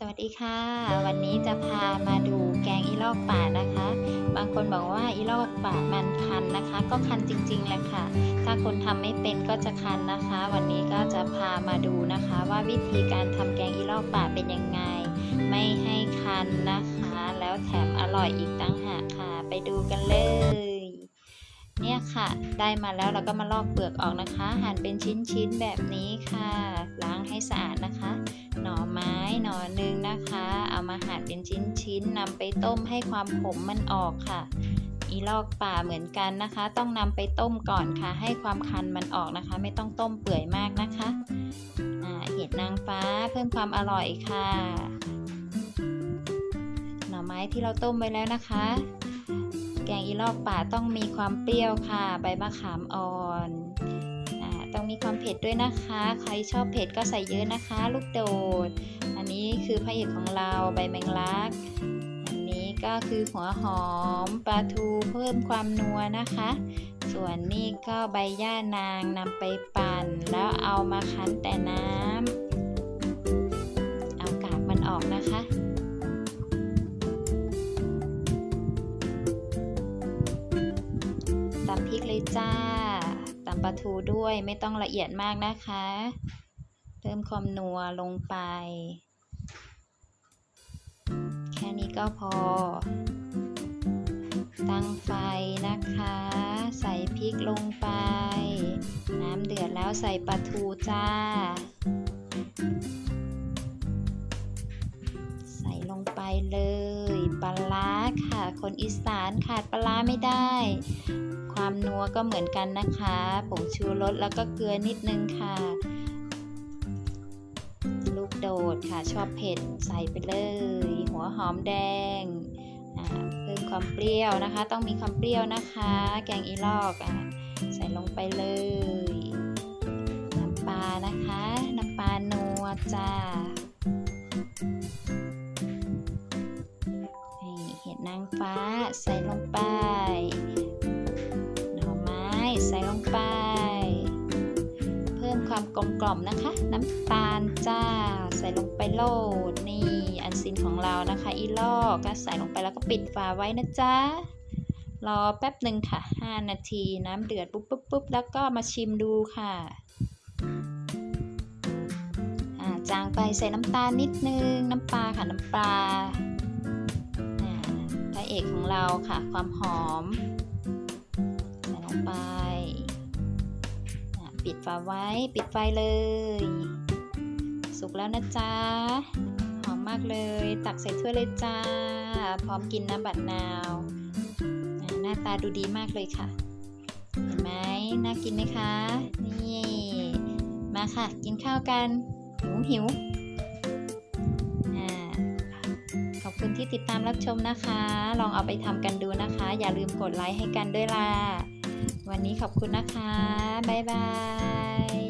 สวัสดีค่ะ วันนี้จะพามาดูแกงอีลอกป่านะคะ บางคนบอกว่าอีลอกป่ามันคันนะคะ ก็คันจริงๆแหละค่ะ ถ้าคนทำไม่เป็นก็จะคันนะคะ วันนี้ก็จะพามาดูนะคะ ว่าวิธีการทำแกงอีลอกป่าเป็นยังไง ไม่ให้คันนะคะ แล้วแถมอร่อยอีกตั้งหากค่ะ ไปดูกันเลย เนี่ยค่ะ ได้มาแล้วเราก็มาลอกเปลือกออกนะคะ หั่นเป็นชิ้นๆแบบนี้ค่ะ ล้างให้สะอาดนะคะ หน่อไม้หน่อหนึ่งนะคะ เอามาหั่นเป็นชิ้นๆนำไปต้มให้ความขมมันออกค่ะอีลอกป่าเหมือนกันนะคะ ต้องนำไปต้มก่อนค่ะ ให้ความคันมันออกนะคะ ไม่ต้องต้มเปื่อยมากนะคะอ่าเห็ดนางฟ้าเพิ่มความอร่อยค่ะ หน่อไม้ที่เราต้มไว้แล้วนะคะ แกงอีลอกป่าต้องมีความเปรี้ยวค่ะ ใบมะขามอ่อนต้องมีความเผ็ดด้วยนะคะ ใครชอบเผ็ดก็ใส่เยอะนะคะ ลูกโดด อันนี้คือพระเอกของเราใบแมงลัก อันนี้ก็คือหัวหอมปลาทูเพิ่มความนัวนะคะ ส่วนนี้ก็ใบย่านางนำไปปั่น แล้วเอามาคั้นแต่น้ำำพริกเลยจ้าตำปลาทูด้วยไม่ต้องละเอียดมากนะคะ เพิ่มความนัวลงไป แค่นี้ก็พอ ตั้งไฟนะคะ ใส่พริกลงไป น้ำเดือดแล้วใส่ปลาทูจ้า ใส่ลงไปเลย ลาร้าค่ะ คนอีสานขาดปลาไม่ได้ ความนัวก็เหมือนกันนะคะผงชูรสแล้วก็เกลือนิดนึงค่ะ ลูกโดดค่ะชอบเผ็ดใส่ไปเลย หัวหอมแดงเพิ่มความเปรี้ยวนะคะ ต้องมีความเปรี้ยวนะคะ แกงอีลอกอะใส่ลงไปเลย น้ำปลานะคะ น้ำปลานัวจ้า ฟ้าใส่ลงไป หน่อไม้ใส่ลงไป เพิ่มความกลมกล่อมนะคะ น้ำตาลจ้า ใส่ลงไปโลดนี่อันซินของเรานะคะ อีลอกก็ใส่ลงไปแล้วก็ปิดฝาไว้นะจ๊ะรอแป๊บหนึ่งค่ะ 5 นาทีน้ำเดือดปุ๊บปุ๊บปุ๊บแล้วก็มาชิมดูค่ะจางไปใส่น้ำตาลนิดนึง น้ำปลาค่ะน้ำปลา กของเราค่ะ ความหอมใส่ลงไป ปิดฝาไว้ ปิดไฟเลย สุกแล้วนะจ๊ะ หอมมากเลย ตักใส่ถ้วยเลยจ้า พร้อมกินน้ำบัดนาว หน้าตาดูดีมากเลยค่ะ เห็นไหมน่ากินไหมคะ นี่ มาค่ะ กินข้าวกัน หิวหิว คุณที่ติดตามรับชมนะคะ ลองเอาไปทำกันดูนะคะ อย่าลืมกดไลค์ให้กันด้วยล่ะ วันนี้ขอบคุณนะคะ บ๊ายบาย